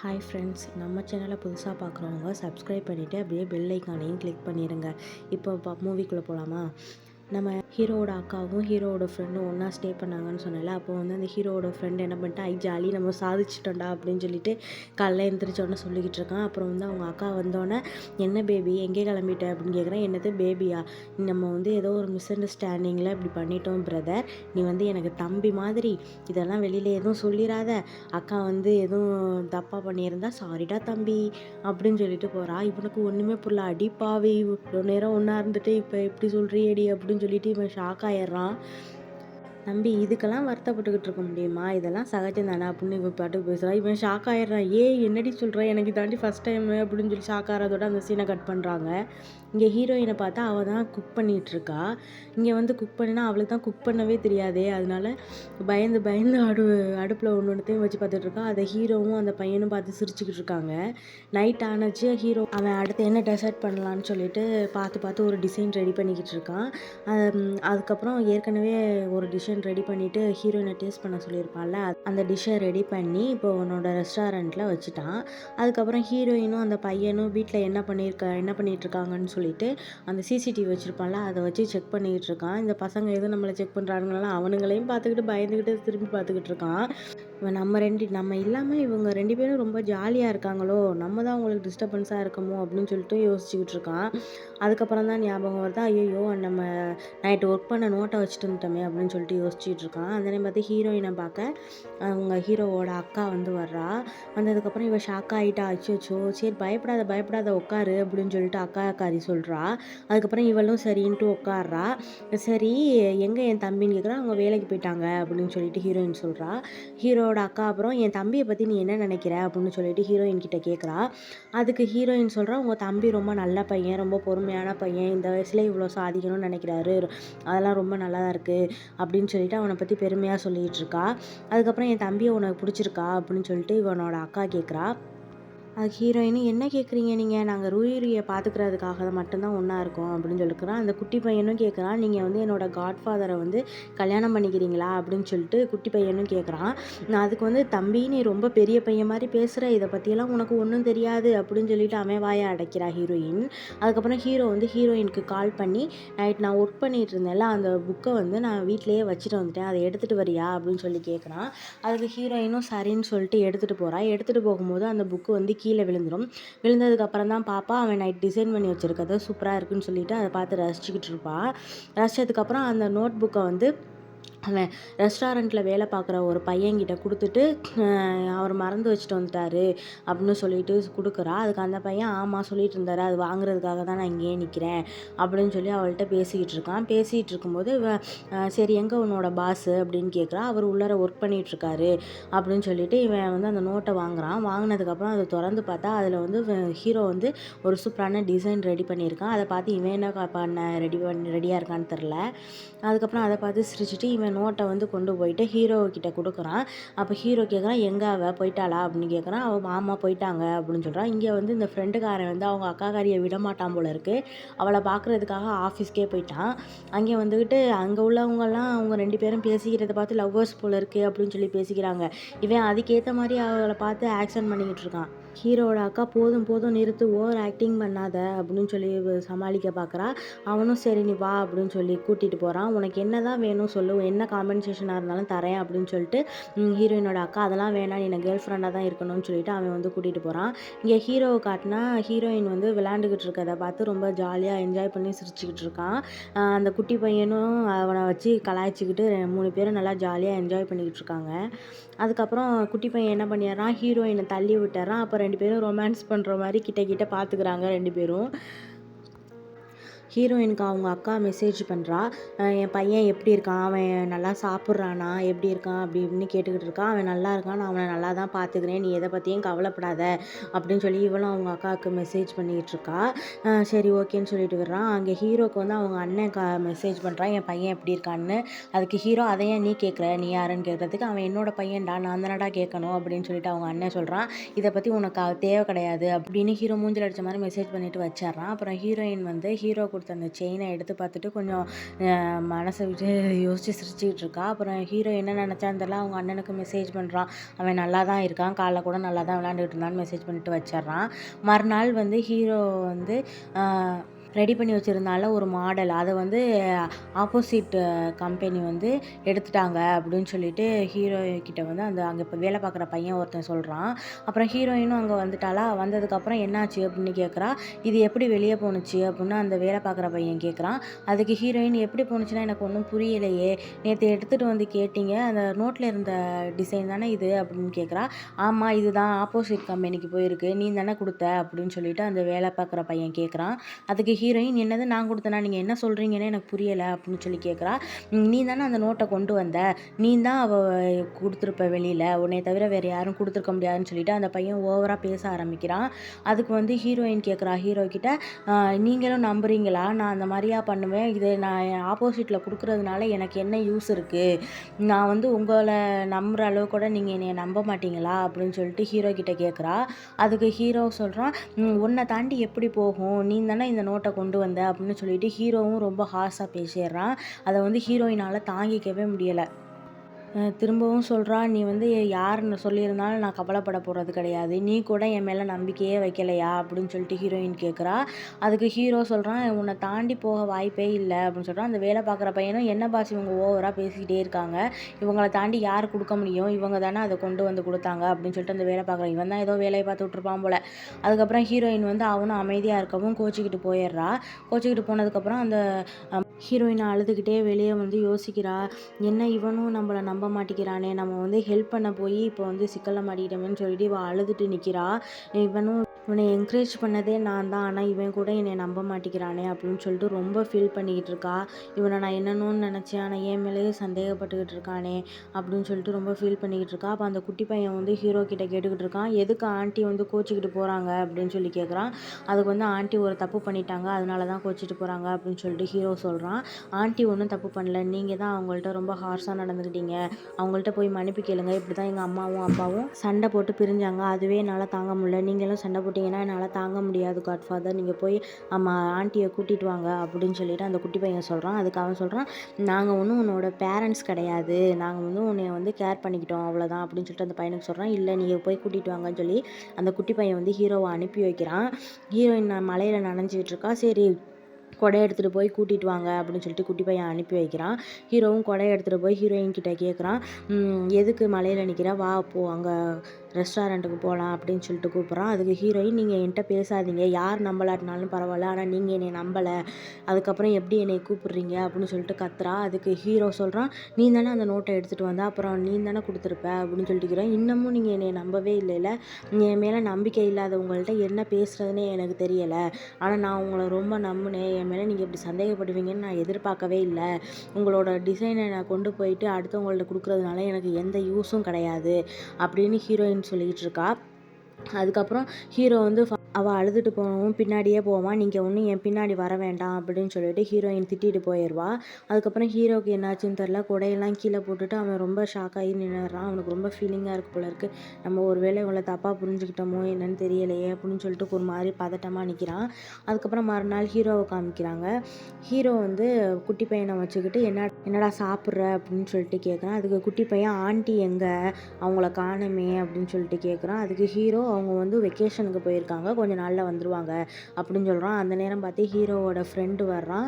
Hi friends நம்ம சேனலை புதுசாக பார்க்குறவங்க சப்ஸ்கிரைப் பண்ணிவிட்டு அப்படியே பெல் ஐக்கானையும் கிளிக் பண்ணிடுங்க இப்போ மூவிக்குள்ளே போகலாமா நம்ம ஹீரோவோட அக்காவும் ஹீரோவோட ஃப்ரெண்டும் ஒன்றா ஸ்டே பண்ணாங்கன்னு சொன்னல அப்போ வந்து அந்த ஹீரோவோட ஃப்ரெண்டு என்ன பண்ணிட்டா ஐ ஜாலி நம்ம சாதிச்சிட்டோம்டா அப்படின்னு சொல்லிட்டு காலைல எந்திரிச்சோன்னே சொல்லிக்கிட்டு இருக்கான். அப்புறம் வந்து அவங்க அக்கா வந்தோடனே என்ன பேபி எங்கே கிளம்பிட்ட? அப்படின்னு கேட்குறேன் என்னது பேபியா நம்ம வந்து ஏதோ ஒரு மிஸ் அண்டர்ஸ்டாண்டிங்கில் இப்படி பண்ணிட்டோம் பிரதர் நீ வந்து எனக்கு தம்பி மாதிரி. இதெல்லாம் வெளியில் எதுவும் சொல்லிடாத அக்கா வந்து எதுவும் தப்பாக பண்ணியிருந்தா சாரிடா தம்பி அப்படின்னு சொல்லிட்டு போகிறா இவனுக்கு ஒன்றுமே புரியல. அடிப்பாவி இவ்வளோ நேரம் ஒன்றா இருந்துட்டு இப்போ எப்படி சொல்கிறியடி அப்படின்னு சொல்லிட்டு இவன் ஷாக் ஆயிடுறான். தம்பி இதுக்கெல்லாம் வருத்தப்பட்டுக்கிட்டு இருக்க முடியுமா? இதெல்லாம் சகஜம் தானே? அப்படின்னு இவன் பாட்டு பேசுகிறான் இவன் ஷாக் ஆயிடுறான் ஏ என்னடி சொல்கிற எனக்கு தாண்டி ஃபஸ்ட் டைம் அப்படின்னு சொல்லி ஷாக் ஆகிறதோட அந்த சீனை கட் பண்ணுறாங்க இங்கே ஹீரோயினை பார்த்தா அவள் தான் குக் பண்ணிகிட்ருக்கா இங்கே வந்து குக் பண்ணினா அவளுக்கு தான் குக் பண்ணவே தெரியாதே. அதனால பயந்து பயந்து அடு அடுப்பில் ஒன்று ஒன்றுத்தையும் வச்சு பார்த்துட்ருக்கா அதை ஹீரோவும் அந்த பையனும் பார்த்து சிரிச்சுக்கிட்டு இருக்காங்க. நைட் ஆனச்சு ஹீரோ அவன் அடுத்து என்ன டெசர்ட் பண்ணலான்னு சொல்லிட்டு பார்த்து பார்த்து ஒரு டிசைன் ரெடி பண்ணிக்கிட்டு இருக்கான். அதுக்கப்புறம் ஏற்கனவே ஒரு டிஷன் ரெடி பண்ணிவிட்டு ஹீரோயினை டேஸ்ட் பண்ண சொல்லியிருப்பான்ல அந்த டிஷ்ஷை ரெடி பண்ணி இப்போ உன்னோட ரெஸ்டாரண்ட்டில் வச்சுட்டான். அதுக்கப்புறம் ஹீரோயினும் அந்த பையனும் வீட்டில் என்ன பண்ணியிருக்க என்ன பண்ணிகிட்ருக்காங்கன்னு சொல்லிட்டு அந்த சிசிடிவி வச்சுருப்பான்ல அதை வச்சு செக் பண்ணிக்கிட்டு இருக்கான் இந்த பசங்க எதுவும் நம்மளை செக் பண்ணுறாங்களாம் அவனுங்களையும் பார்த்துக்கிட்டு பயந்துக்கிட்டு திரும்பி பார்த்துக்கிட்டு இருக்கான். இவன் நம்ம ரெண்டு நம்ம இல்லாமல் இவங்க ரெண்டு பேரும் ரொம்ப ஜாலியாக இருக்காங்களோ நம்ம தான் அவங்களுக்கு டிஸ்டர்பன்ஸாக இருக்கமோ அப்படின்னு சொல்லிட்டு யோசிச்சுக்கிட்டு இருக்கான். அதுக்கப்புறம் தான் ஞாபகம் வருதா ஐயோ நம்ம நைட்டு ஒர்க் பண்ண நோட்டை வச்சுட்டு வந்துட்டோமே அப்படின்னு சொல்லிட்டு யோசிச்சுட்டு இருக்கான் அந்த நேரம் பார்த்து ஹீரோயினை பார்க்க அவங்க ஹீரோவோட அக்கா வந்து வர்றா. வந்ததுக்கப்புறம் இவள் ஷாக் ஆகிட்டா அச்சோச்சோ சரி பயப்படாத பயப்படாத உட்காரு அப்படின்னு சொல்லிட்டு அக்கா அக்காரி சொல்கிறா அதுக்கப்புறம் இவளும் சரின்ட்டு உட்கார்றா. சரி எங்கே என் தம்பின்னு கேட்குறா அவங்க வேலைக்கு போயிட்டாங்க அப்படின்னு சொல்லிட்டு ஹீரோயின் சொல்கிறா ஹீரோவோட அக்கா அப்புறம் என் தம்பியை பற்றி நீ என்ன நினைக்கிற? அப்படின்னு சொல்லிட்டு ஹீரோயின் கிட்ட கேட்குறா அதுக்கு ஹீரோயின் சொல்கிறா உங்கள் தம்பி ரொம்ப நல்ல பையன் ரொம்ப பொறுமையான பையன். இந்த வயசில் இவ்வளோ சாதிக்கணும்னு நினைக்கிறாரு. அதெல்லாம் ரொம்ப நல்லா தான் இருக்குது அப்படின்னு சொல்லிட்டு அவனை பற்றி பெருமையாக சொல்லிகிட்டு இருக்கா. அதுக்கப்புறம் என் தம்பியை உனக்கு பிடிச்சிருக்கா அப்படின்னு சொல்லிட்டு இவனோட அக்கா கேட்குறா அதுக்கு ஹீரோயின் என்ன கேட்குறீங்க நீங்கள் நாங்கள் ரூயிரியை பார்த்துக்கிறதுக்காக தான் மட்டும்தான் ஒன்றா இருக்கோம் அப்படின்னு சொல்லிருக்கிறான் அந்த குட்டி பையனும் கேட்குறான் நீங்கள் வந்து என்னோட காட்ஃபாதரை வந்து கல்யாணம் பண்ணிக்கிறீங்களா அப்படின்னு சொல்லிட்டு குட்டி பையனும் கேட்குறான் நான் அதுக்கு வந்து தம்பி நீ ரொம்ப பெரிய பையன் மாதிரி பேசுகிற இதை பற்றியெல்லாம் உனக்கு ஒன்றும் தெரியாது. அப்படின்னு சொல்லிட்டு அவன் வாயை அடைக்கிறா ஹீரோயின். அதுக்கப்புறம் ஹீரோ வந்து ஹீரோயினுக்கு கால் பண்ணி நைட் நான் ஒர்க் பண்ணிட்டு இருந்தேன்ல அந்த புக்கை வந்து நான் வீட்டிலேயே வச்சுட்டு வந்துட்டேன். அதை எடுத்துகிட்டு வரியா? அப்படின்னு சொல்லி கேட்குறான் அதுக்கு ஹீரோயினும் சரின்னு சொல்லிட்டு எடுத்துகிட்டு போகிறா எடுத்துகிட்டு போகும்போது அந்த புக்கு வந்து கீ கீழே விழுந்துடும் விழுந்ததுக்கப்புறம் தான் பாப்பா அவன் நைட் டிசைன் பண்ணி வச்சிருக்கிறது சூப்பராக இருக்குன்னு சொல்லிட்டு அதை பார்த்து ரசிச்சுக்கிட்டு இருப்பாள் ரசிச்சதுக்கப்புறம் அந்த நோட் புக்கை வந்து அவன் ரெஸ்டாரண்ட்டில் வேலை பார்க்குற ஒரு பையன்கிட்ட கொடுத்துட்டு அவர் மறந்து வச்சுட்டு வந்துட்டாரு அப்படின்னு சொல்லிட்டு கொடுக்குறா. அதுக்கு அந்த பையன் ஆமாம் சொல்லிட்டு இருந்தார். அது வாங்குறதுக்காக தான் நான் இங்கேயே நிற்கிறேன் அப்படின்னு சொல்லி அவள்கிட்ட பேசிக்கிட்டு இருக்கான். பேசிகிட்டு இருக்கும்போது சரி எங்கே உன்னோட பாஸு அப்படின்னு கேட்குறா அவர் உள்ளார ஒர்க் பண்ணிகிட்ருக்காரு அப்படின்னு சொல்லிட்டு இவன் வந்து அந்த நோட்டை வாங்குறான். வாங்கினதுக்கப்புறம் அதை திறந்து பார்த்தா அதில் வந்து ஹீரோ வந்து ஒரு சூப்பரான டிசைன் ரெடி பண்ணியிருக்கான். அதை பார்த்து இவன் என்ன பண்ண ரெடி பண்ணி ரெடியாக இருக்கான்னு தெரில அதுக்கப்புறம் அதை பார்த்து சிரிச்சிட்டு இவன் நோட்டை வந்து கொண்டு போயிட்டு ஹீரோ கிட்ட கொடுக்குறான். அப்போ ஹீரோ கேட்குறான் எங்கே அவள் போயிட்டாளா? அப்படின்னு கேட்குறான் அவள் மாமா போயிட்டாங்க அப்படின்னு சொல்கிறான் இங்கே வந்து இந்த ஃப்ரெண்டுக்காரன் வந்து அவங்க அக்காக்காரியை விட மாட்டான் போல இருக்குது அவளை பார்க்குறதுக்காக ஆஃபீஸ்க்கே போயிட்டான். அங்கே வந்துக்கிட்டு அங்கே உள்ளவங்கெல்லாம் அவங்க ரெண்டு பேரும் பேசிக்கிறத பார்த்து லவ்வர்ஸ் போல இருக்கு அப்படின்னு சொல்லி பேசிக்கிறாங்க. இவன் அதுக்கேற்ற மாதிரி அவளை பார்த்து ஆக்ஷன் பண்ணிக்கிட்டு இருக்கான். ஹீரோவோட அக்கா போதும் போதும் நிறுத்து. ஓவர் ஆக்டிங் பண்ணாத அப்படின்னு சொல்லி சமாளிக்க பார்க்குறா அவனும் சரி நீ வா அப்படின்னு சொல்லி கூட்டிகிட்டு போகிறான் உனக்கு என்ன தான் வேணும் சொல்லு. என்ன என்ன காம்பன்சேஷனாக இருந்தாலும் தரேன் அப்படின்னு சொல்லிட்டு ஹீரோயினோட அக்கா அதெல்லாம் வேணாம் நீ கேர்ள் ஃப்ரெண்டாக தான் இருக்கணும்னு சொல்லிட்டு அவன் வந்து கூட்டிகிட்டு போகிறான் இங்கே ஹீரோவை காட்டினா ஹீரோயின் வந்து விளையாண்டுக்கிட்டு இருக்கதை பார்த்து ரொம்ப ஜாலியாக என்ஜாய் பண்ணி சிரிச்சுக்கிட்டு இருக்கான். அந்த குட்டி பையனும் அவனை வச்சு கலாய்ச்சிக்கிட்டு ரெ- மூணு பேரும் நல்லா ஜாலியாக என்ஜாய் பண்ணிக்கிட்டு இருக்காங்க. அதுக்கப்புறம் குட்டி பையன் என்ன பண்ணிடுறான்? ஹீரோயினை தள்ளி விட்டுறான் அப்போ ரெண்டு பேரும் ரொமான்ஸ் பண்ணுற மாதிரி கிட்ட கிட்ட பார்த்துக்கிறாங்க ரெண்டு பேரும். ஹீரோயினுக்கு அவங்க அக்கா மெசேஜ் பண்ணுறா என் பையன் எப்படி இருக்கான்? அவன் நல்லா சாப்பிட்றானா? எப்படி இருக்கான்? அப்படி இப்படின்னு கேட்டுக்கிட்டு இருக்கான் அவன் நல்லா இருக்கான். நான் அவனை நல்லா தான் பார்த்துக்கிறேன். நீ எதை பற்றியும் கவலைப்படாத. அப்படின்னு சொல்லி இவளும் அவங்க அக்காவுக்கு மெசேஜ் பண்ணிக்கிட்டு இருக்கா. சரி ஓகேன்னு சொல்லிட்டு வர்றான் அங்கே ஹீரோக்கு வந்து அவங்க அண்ணன் கா மெசேஜ் பண்ணுறான் என் பையன் எப்படி இருக்கான்னு. அதுக்கு ஹீரோ அதை ஏன் நீ கேட்குற? நீ யாருன்னு கேட்குறதுக்கு அவன் என்னோட பையன்டா. நான் தானடா கேட்கணும். அப்படின்னு சொல்லிட்டு அவங்க அண்ணன் சொல்கிறான் இதை பற்றி உனக்கு தேவை கிடையாது. அப்படின்னு ஹீரோ மூஞ்சில் அடிச்ச மாதிரி மெசேஜ் பண்ணிட்டு வச்சிட்றான். அப்புறம் ஹீரோயின் வந்து ஹீரோ கூட கொடுத்த அந்த செயினை எடுத்து பார்த்துட்டு கொஞ்சம் மனசை விட்டு யோசித்து சிரிச்சுக்கிட்டு இருக்கா. அப்புறம் ஹீரோ என்ன நினச்சான்னு தெரியல. அவங்க அண்ணனுக்கு மெசேஜ் பண்ணுறான் அவன் நல்லா தான் இருக்கான். காலைல கூட நல்லா தான் விளாண்டுட்டு இருந்தான்னு மெசேஜ் பண்ணிட்டு வச்சிடுறான். மறுநாள் வந்து ஹீரோ வந்து ரெடி பண்ணி வச்சுருந்தால ஒரு மாடல். அதை வந்து ஆப்போசிட் கம்பெனி வந்து எடுத்துட்டாங்க அப்படின்னு சொல்லிட்டு ஹீரோ கிட்ட வந்து அந்த அங்கே இப்போ வேலை பார்க்குற பையன் ஒருத்தன் சொல்கிறான் அப்புறம் ஹீரோயினும் அங்கே வந்துட்டாளா? வந்ததுக்கப்புறம் என்னாச்சு அப்படின்னு கேட்குறா இது எப்படி வெளியே போணுச்சு அப்படின்னு அந்த வேலை பார்க்குற பையன் கேட்குறான் அதுக்கு ஹீரோயின் எப்படி போணுச்சுன்னா எனக்கு ஒன்றும் புரியலையே. நேற்று எடுத்துகிட்டு வந்து கேட்டீங்க. அந்த நோட்டில் இருந்த டிசைன் தானே இது அப்படின்னு கேட்குறா ஆமாம் இதுதான் ஆப்போசிட் கம்பெனிக்கு போயிருக்கு. நீ தானே கொடுத்த அப்படின்னு சொல்லிட்டு அந்த வேலை பார்க்குற பையன் கேட்குறான் அதுக்கு ஹீரோயின் என்னது? நான் கொடுத்தனா நீங்கள் என்ன சொல்கிறீங்கன்னு எனக்கு புரியலை அப்படின்னு சொல்லி கேட்குறா நீ தானே அந்த நோட்டை கொண்டு வந்த? நீ தான் அவள் கொடுத்துருப்ப வெளியில். உன்னை தவிர வேறு யாரும் கொடுத்துருக்க முடியாதுன்னு சொல்லிட்டு அந்த பையன் ஓவராக பேச ஆரம்பிக்கிறான். அதுக்கு வந்து ஹீரோயின் கேட்குறா ஹீரோ கிட்ட நீங்களும் நம்புறீங்களா? நான் அந்த மாதிரியா பண்ணுவேன். இது நான் ஆப்போசிட்டில் கொடுக்குறதுனால எனக்கு என்ன யூஸ் இருக்குது நான் வந்து உங்களை நம்புகிற அளவு கூட நீங்கள் என்னை நம்ப மாட்டீங்களா? அப்படின்னு சொல்லிட்டு ஹீரோ கிட்ட கேட்குறா அதுக்கு ஹீரோ சொல்கிறான் உன்னை தாண்டி எப்படி போகும்? நீ தானே இந்த நோட்டை கொண்டு வந்த அப்படின்னு சொல்லிட்டு ஹீரோவும் ரொம்ப ஹார்ஸாக பேசிடுறான். அதை வந்து ஹீரோயினால் தாங்கிக்கவே முடியலை. திரும்பவும் சொல்கிறா நீ வந்து யாருன்னு சொல்லியிருந்தாலும் நான் கவலைப்பட போகிறது கிடையாது. நீ கூட என் மேலே நம்பிக்கையே வைக்கலையா? அப்படின்னு சொல்லிட்டு ஹீரோயின் கேட்குறா அதுக்கு ஹீரோ சொல்கிறான் உன்னை தாண்டி போக வாய்ப்பே இல்லை அப்படின்னு சொல்கிறான் அந்த வேலை பார்க்குற பையனும் என்ன பாஸ் இவங்க ஓவராக பேசிக்கிட்டே இருக்காங்க? இவங்களை தாண்டி யார் கொடுக்க முடியும்? இவங்க தானே அதை கொண்டு வந்து கொடுத்தாங்க அப்படின்னு சொல்லிட்டு அந்த வேலை பார்க்குற இவன் தான் ஏதோ வேலையை பார்த்து விட்ருப்பான் போல். அதுக்கப்புறம் ஹீரோயின் வந்து அவனும் அமைதியாக இருக்கவும் கோச்சிக்கிட்டு போயிடுறா. கோச்சிக்கிட்டு போனதுக்கப்புறம் அந்த ஹீரோயினை அழுதுகிட்டே வெளியே வந்து யோசிக்கிறா என்ன இவனும் நம்மளை நம்ப மாட்டேங்கிறானே நம்ம வந்து ஹெல்ப் பண்ண போய் இப்போ வந்து சிக்கலை மாட்டிக்கிட்டோமேன்னு சொல்லிட்டு இவள் அழுதுட்டு நிற்கிறா இவனும் இவனை என்கரேஜ் பண்ணதே நான் தான். ஆனால் இவன் கூட என்னை நம்ப மாட்டேங்கிறானே அப்படின்னு சொல்லிட்டு ரொம்ப ஃபீல் பண்ணிக்கிட்டு இருக்கா. இவனை நான் என்னன்னு நினச்சேன். ஆனால் என் மேலேயே சந்தேகப்பட்டுக்கிட்டு இருக்கானே அப்படின்னு சொல்லிட்டு ரொம்ப ஃபீல் பண்ணிக்கிட்டு இருக்கா. அப்போ அந்த குட்டி பையன் வந்து ஹீரோ கிட்ட கேட்டுக்கிட்டு இருக்கான். எதுக்கு ஆண்டி வந்து கோச்சிக்கிட்டு போகிறாங்க அப்படின்னு சொல்லி கேட்குறான் அதுக்கு வந்து ஆண்டி ஒரு தப்பு பண்ணிட்டாங்க. அதனால தான் கோச்சிட்டு போகிறாங்க அப்படின்னு சொல்லிட்டு ஹீரோ சொல்கிறான் ஆண்டி ஒன்றும் தப்பு பண்ணல. நீங்கள் தான் அவங்கள்ட்ட ரொம்ப ஹார்ஸாக நடந்துக்கிட்டீங்க. அவங்கள்ட்ட போய் மன்னிப்பு கேளுங்க. இப்படி தான் எங்கள் அம்மாவும் அப்பாவும் சண்டை போட்டு பிரிஞ்சாங்க. அதுவே என்னால் தாங்க முடியல. நீங்களும் சண்டை போட்டு போட்டிங்கன்னா என்னால் தாங்க முடியாது காட் ஃபாதர் நீங்கள் போய் அம்மா ஆண்டியை கூட்டிகிட்டு வாங்க அப்படின்னு சொல்லிட்டு அந்த குட்டி பையன் சொல்கிறான் அதுக்கு அவன் சொல்கிறான் நாங்கள் ஒன்றும் உன்னோட பேரண்ட்ஸ் கிடையாது. நாங்கள் வந்து உன்னை வந்து கேர் பண்ணிக்கிட்டோம் அவ்வளோதான் அப்படின்னு சொல்லிட்டு அந்த பையனுக்கு சொல்கிறான் இல்லை நீங்கள் போய் கூட்டிகிட்டு வாங்கன்னு சொல்லி அந்த குட்டி பையன் வந்து ஹீரோவை அனுப்பி வைக்கிறான். ஹீரோயின் மலையில் நனைஞ்சிக்கிட்டு இருக்கா. சரி கொடை எடுத்துகிட்டு போய் கூட்டிகிட்டு வாங்க அப்படின்னு சொல்லிட்டு குட்டி பையன் அனுப்பி வைக்கிறான். ஹீரோவும் கொடை எடுத்துகிட்டு போய் ஹீரோயின் கிட்டே கேட்குறான் எதுக்கு மலையில் நிற்கிறா வா போ அங்கே ரெஸ்டாரண்ட்டுக்கு போகலாம் அப்படின்னு சொல்லிட்டு கூப்பிட்றான். அதுக்கு ஹீரோயின் நீங்கள் என்கிட்ட பேசாதீங்க. யார் நம்பலாட்டினாலும் பரவாயில்ல ஆனால் நீங்கள் என்னை நம்பலை. அதுக்கப்புறம் எப்படி என்னை கூப்பிட்றீங்க? அப்படின்னு சொல்லிட்டு கத்துறா. அதுக்கு ஹீரோ சொல்கிறான் நீ தானே அந்த நோட்டை எடுத்துகிட்டு வந்தா? அப்புறம் நீ தானே கொடுத்துருப்ப? அப்படின்னு சொல்லிட்டு இன்னமும் நீங்கள் என்னை நம்பவே இல்லைல்ல என் மேலே நம்பிக்கை இல்லாதவங்கள்ட்ட என்ன பேசுகிறதுனே எனக்கு தெரியலை. ஆனால் நான் உங்களை ரொம்ப நம்பினேன். என் மேலே நீங்கள் இப்படி சந்தேகப்படுவீங்கன்னு நான் எதிர்பார்க்கவே இல்லை. உங்களோட டிசைனை நான் கொண்டு போயிட்டு அடுத்தவங்கள்ட்ட கொடுக்குறதுனால எனக்கு எந்த யூஸும் கிடையாது. அப்படின்னு ஹீரோயின் சொல்லிக்கிட்டு இருக்கா. அதுக்கப்புறம் ஹீரோ வந்து அவள் அழுதுட்டு போகவும் பின்னாடியே போவான். நீங்கள் ஒன்றும் என் பின்னாடி வர வேண்டாம் அப்படின்னு சொல்லிட்டு ஹீரோயின் திட்டிட்டு போயிடுவா. அதுக்கப்புறம் ஹீரோக்கு என்னாச்சுன்னு தெரில கொடையெல்லாம் கீழே போட்டுட்டு அவன் ரொம்ப ஷாக் ஆகி நின்றுறான் அவனுக்கு ரொம்ப ஃபீலிங்காக இருக்கு போல இருக்கு. நம்ம ஒரு வேளை இவங்களை தப்பாக புரிஞ்சுக்கிட்டோமோ என்னன்னு தெரியலையே அப்படின்னு சொல்லிட்டு ஒரு மாதிரி பதட்டமாக நிற்கிறான் அதுக்கப்புறம் மறுநாள் ஹீரோவை காமிக்கிறாங்க. ஹீரோ வந்து குட்டி பையனை வச்சுக்கிட்டு என்ன என்னடா சாப்பிட்ற? அப்படின்னு சொல்லிட்டு கேட்குறான் அதுக்கு குட்டி பையன் ஆண்டி எங்கே? அவங்கள காணுமே அப்படின்னு சொல்லிட்டு கேட்குறான் அதுக்கு ஹீரோ அவங்க வந்து வெக்கேஷனுக்கு போயிருக்காங்க. கொஞ்சம் நாளில் வந்துடுவாங்க அப்படின்னு சொல்கிறான் அந்த நேரம் பார்த்து ஹீரோவோட ஃப்ரெண்டு வர்றான்.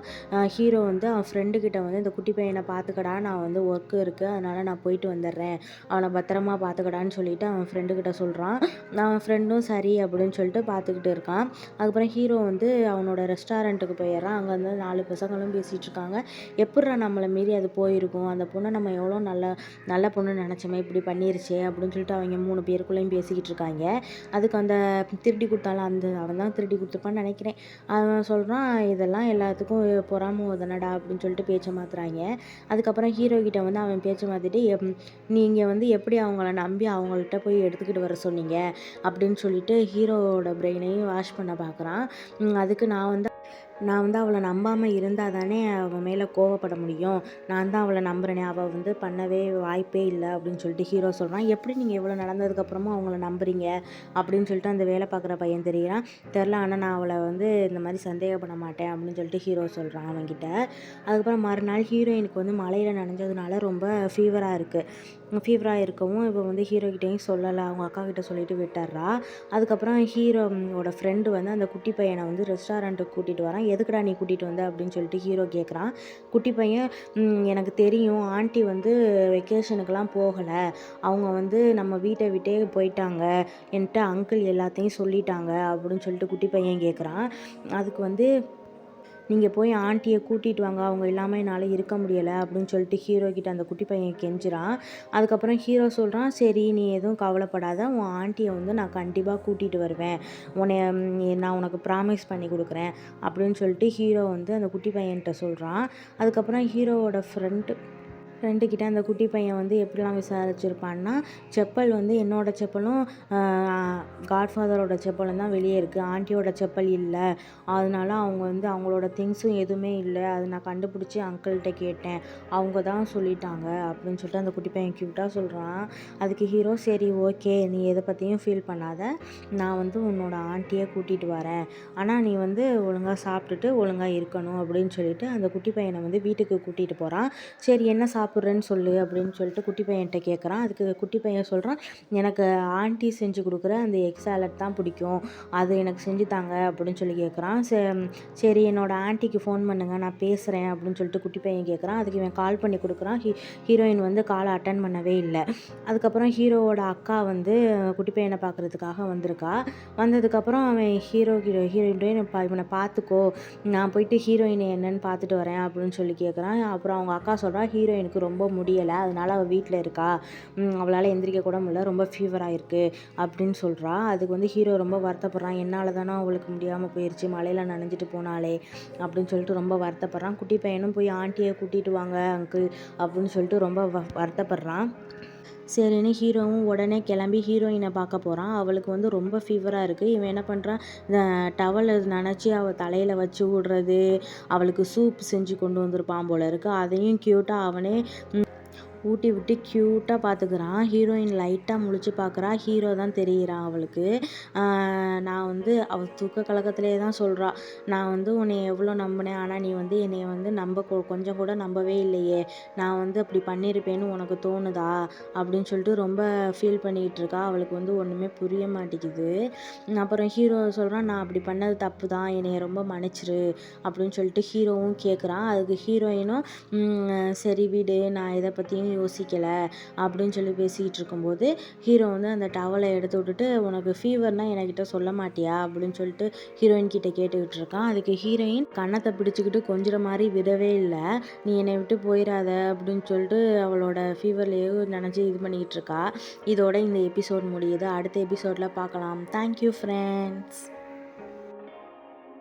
ஹீரோ வந்து அவன் ஃப்ரெண்டுக்கிட்ட வந்து இந்த குட்டி பையனை பார்த்துக்கடா நான் வந்து ஒர்க்கு இருக்குது அதனால் நான் போயிட்டு வந்துடுறேன். அவனை பத்திரமா பார்த்துக்கடான்னு சொல்லிட்டு அவன் ஃப்ரெண்டுக்கிட்ட சொல்கிறான் அவன் ஃப்ரெண்டும் சரி அப்படின்னு சொல்லிட்டு பார்த்துக்கிட்டு இருக்கான். அதுக்கப்புறம் ஹீரோ வந்து அவனோட ரெஸ்டாரண்ட்டுக்கு போயிடுறான். அங்கே வந்து நாலு பசங்களும் பேசிகிட்டு இருக்காங்க. எப்பட்றா நம்மளை மீறி அது போயிருக்கும்? அந்த பொண்ணை நம்ம எவ்வளோ நல்ல நல்ல பொண்ணு நினச்சோமே இப்படி பண்ணிருச்சே? அப்படின்னு சொல்லிட்டு அவங்க மூணு பேருக்குள்ளேயும் பேசிக்கிட்டு இருக்காங்க. அதுக்கு அந்த திருடி கொடுத்தாலும் அந்த அவன் தான் திருடி கொடுத்துருப்பான்னு நினைக்கிறேன். அவன் சொல்கிறான் இதெல்லாம் எல்லாத்துக்கும் பொறாம உதனடா அப்படின்னு சொல்லிட்டு பேச்சை மாற்றுறாங்க அதுக்கப்புறம் ஹீரோ கிட்ட வந்து அவன் பேச்சை மாற்றிட்டு நீங்கள் வந்து எப்படி அவங்கள நம்பி அவங்கள்ட்ட போய் எடுத்துக்கிட்டு வர சொன்னீங்க? அப்படின்னு சொல்லிட்டு ஹீரோவோட பிரெயினையும் வாஷ் பண்ண பார்க்குறான் அதுக்கு நான் வந்து நான் வந்து அவளை நம்பாமல் இருந்தால் தானே அவன் மேலே கோவப்பட முடியும். நான் தான் அவளை நம்புறேனே அவள் வந்து பண்ணவே வாய்ப்பே இல்லை அப்படின்னு சொல்லிட்டு ஹீரோ சொல்கிறான் எப்படி நீங்கள் இவ்வளோ நடந்ததுக்கப்புறமும் அவங்கள நம்புறீங்க? அப்படின்னு சொல்லிட்டு அந்த வேலை பார்க்குற பையன் தெரியிறான். தெரில ஆனால் நான் அவளை வந்து இந்த மாதிரி சந்தேகப்பட மாட்டேன் அப்படின்னு சொல்லிட்டு ஹீரோ சொல்கிறான் அவன்கிட்ட. அதுக்கப்புறம் மறுநாள் ஹீரோயினுக்கு வந்து மலையில் நனைஞ்சதுனால ரொம்ப ஃபீவராக இருக்குது ஃபீவராக இருக்கவும் இப்போ வந்து ஹீரோக்கிட்டேயும் சொல்லலை. அவங்க அக்கா கிட்ட சொல்லிட்டு விட்டுறா அதுக்கப்புறம் ஹீரோவோட ஃப்ரெண்டு வந்து அந்த குட்டி பையனை வந்து ரெஸ்டாரண்ட்டுக்கு கூட்டிகிட்டு வரான். எதுக்குடா நீ கூட்டிகிட்டு வந்த அப்படின்னு சொல்லிட்டு ஹீரோ கேட்குறான் குட்டி பையன் எனக்கு தெரியும். ஆண்டி வந்து வெக்கேஷனுக்கெலாம் போகலை. அவங்க வந்து நம்ம வீட்டை விட்டே போயிட்டாங்க. என்கிட்ட அங்கிள் எல்லாத்தையும் சொல்லிட்டாங்க. அப்படின்னு சொல்லிட்டு குட்டி பையன் கேட்குறான் அதுக்கு வந்து நீங்கள் போய் ஆண்டியை கூட்டிகிட்டு வாங்க அவங்க இல்லாமல் என்னால் இருக்க முடியலை அப்படின்னு சொல்லிட்டு ஹீரோ கிட்ட அந்த குட்டி பையன் கெஞ்சுறான். அதுக்கப்புறம் ஹீரோ சொல்கிறான் சரி நீ எதுவும் கவலைப்படாத உன் ஆண்டியை வந்து நான் கண்டிப்பாக கூட்டிகிட்டு வருவேன். உன்னை நான் உனக்கு ப்ராமிஸ் பண்ணி கொடுக்குறேன் அப்படின்னு சொல்லிட்டு ஹீரோ வந்து அந்த குட்டி பையன்கிட்ட சொல்கிறான் அதுக்கப்புறம் ஹீரோவோட ஃப்ரெண்டு ஃப்ரெண்டுக்கிட்ட அந்த குட்டி பையன் வந்து எப்படிலாம் விசாரிச்சிருப்பான்னா செப்பல் வந்து என்னோடய செப்பலும் காட்ஃபாதரோட செப்பலும் தான் வெளியே இருக்குது ஆண்டியோட செப்பல் இல்லை. அதனால அவங்க வந்து அவங்களோட திங்ஸும் எதுவுமே இல்லை. அதை நான் கண்டுபிடிச்சி அங்கிள்கிட்ட கேட்டேன். அவங்க தான் சொல்லிட்டாங்க அப்படின்னு சொல்லிட்டு அந்த குட்டி பையன் க்யூட்டாக சொல்கிறான் அதுக்கு ஹீரோ சரி ஓகே நீ எதை பற்றியும் ஃபீல் பண்ணாத. நான் வந்து உன்னோட ஆண்டியை கூட்டிகிட்டு வரேன். ஆனால் நீ வந்து ஒழுங்காக சாப்பிட்டுட்டு ஒழுங்காக இருக்கணும் அப்படின்னு சொல்லிட்டு அந்த குட்டி பையனை வந்து வீட்டுக்கு கூட்டிகிட்டு போகிறான் சரி என்ன சாப்பிட்றேன்னு சொல்லு அப்படின்னு சொல்லிட்டு குட்டி பையன்கிட்ட கேட்குறான் அதுக்கு குட்டி பையன் சொல்கிறான் எனக்கு ஆண்டி செஞ்சு கொடுக்குற அந்த எக் சாலட் தான் பிடிக்கும். அது எனக்கு செஞ்சு தாங்க அப்படின்னு சொல்லி கேட்குறான் சரி என்னோடய ஆண்டிக்கு ஃபோன் பண்ணுங்கள் நான் பேசுகிறேன் அப்படின்னு சொல்லிட்டு குட்டி பையன் கேட்குறான் அதுக்கு இவன் கால் பண்ணி கொடுக்குறான். ஹீ ஹீரோயின் வந்து காலை அட்டன் பண்ணவே இல்லை. அதுக்கப்புறம் ஹீரோவோட அக்கா வந்து குட்டி பையனை பார்க்குறதுக்காக வந்திருக்கா. வந்ததுக்கப்புறம் அவன் ஹீரோ ஹீரோ ஹீரோயின் இவனை பார்த்துக்கோ நான் போயிட்டு ஹீரோயினை என்னன்னு பார்த்துட்டு வரேன் அப்படின்னு சொல்லி கேட்குறான் அப்புறம் அவங்க அக்கா சொல்கிறா ஹீரோயினுக்கு ரொம்ப முடியலை. அதனால அவள் வீட்டில் இருக்கா? அவளால் எந்திரிக்க கூட முடியல. ரொம்ப ஃபீவராக இருக்குது அப்படின்னு சொல்கிறா அதுக்கு வந்து ஹீரோ ரொம்ப வருத்தப்படுறான். என்னால் தானே அவளுக்கு முடியாமல் போயிடுச்சு மழையில் நனைஞ்சிட்டு போனாலே அப்படின்னு சொல்லிட்டு ரொம்ப வருத்தப்படுறான். குட்டி பையனும் போய் ஆண்டியை கூட்டிகிட்டு வாங்க அங்கிள் அப்படின்னு சொல்லிட்டு ரொம்ப வ வருத்தப்படுறான். சரின்னு ஹீரோவும் உடனே கிளம்பி ஹீரோயினை பார்க்க போகிறான் அவளுக்கு வந்து ரொம்ப ஃபீவராக இருக்குது இவன் என்ன பண்ணுறான் இந்த டவலை நினச்சி அவள் தலையில் வச்சு விடுறது அவளுக்கு சூப் செஞ்சு கொண்டு வந்திருப்பான் போல இருக்குது அதையும் க்யூட்டாக அவனே ஊட்டி விட்டு க்யூட்டாக பார்த்துக்கிறான் ஹீரோயின் லைட்டாக முழிச்சு பார்க்குறா ஹீரோ தான் தெரிகிறான் அவளுக்கு. நான் வந்து அவள் தூக்க கலக்கத்திலே தான் சொல்கிறா நான் வந்து உன்னை எவ்வளோ நம்பினேன் ஆனால் நீ வந்து என்னை வந்து நம்ப கொ- கொஞ்சம் கூட நம்பவே இல்லையே. நான் வந்து அப்படி பண்ணியிருப்பேன்னு உனக்கு தோணுதா? அப்படின்னு சொல்லிட்டு ரொம்ப ஃபீல் பண்ணிக்கிட்டு இருக்கா. அவளுக்கு வந்து ஒன்றுமே புரிய மாட்டேங்குது. அப்புறம் ஹீரோ சொல்கிறான் நான் அப்படி பண்ணது தப்பு தான் என்னைய ரொம்ப மன்னிச்சிரு. அப்படின்னு சொல்லிட்டு ஹீரோவும் கேட்குறான் அதுக்கு ஹீரோயினும் சரி வீடு. நான் இதை பற்றியும் யோசிக்கலை அப்படின்னு சொல்லி பேசிக்கிட்டு இருக்கும்போது ஹீரோ வந்து அந்த டவலை எடுத்து விட்டுட்டு உனக்கு ஃபீவர்னால் என்கிட்ட சொல்ல மாட்டியா? அப்படின்னு சொல்லிட்டு ஹீரோயின் கிட்டே கேட்டுக்கிட்டு இருக்கான். அதுக்கு ஹீரோயின் கன்னத்தை பிடிச்சிக்கிட்டு கொஞ்சம் மாதிரி விடவே இல்லை. நீ என்னை விட்டு போயிடாத அப்படின்னு சொல்லிட்டு அவளோட ஃபீவர்லேயே நினச்சி இது பண்ணிக்கிட்டு இருக்கா. இதோட இந்த எபிசோட் முடியுது. அடுத்த எபிசோடில் பார்க்கலாம். Thank you friends